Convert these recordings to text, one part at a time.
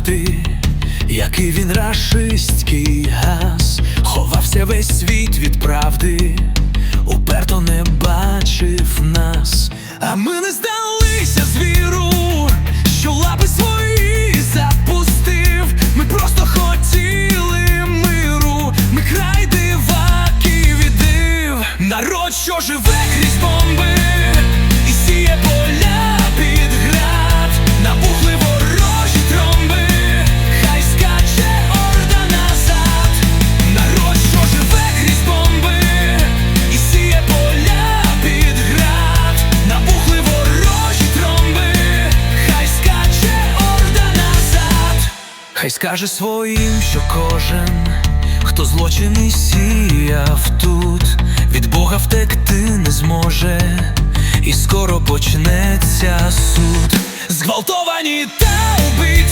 нафти, який він рашистський газ, ховався весь світ від правди, уперто не бачив нас, а ми не здалися звіру, що лапи свої запустив. Ми просто хотіли миру, ми край диваків і див. Народ, що живе крізь бомби, і сіє поля. Хай скаже своїм, що кожен, хто злочини сіяв тут, від Бога втекти не зможе, і скоро почнеться суд. Зґвалтовані та убиті,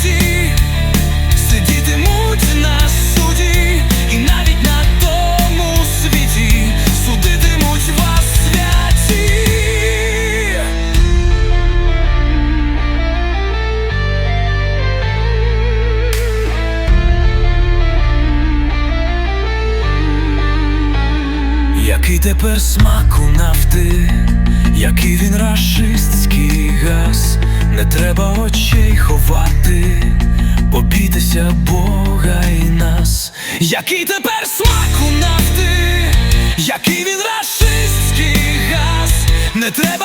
Який тепер смак у нафти, який він рашистський газ, не треба очей ховати, побійтеся Бога і нас. Який тепер смак у нафти, який він рашистський газ, не треба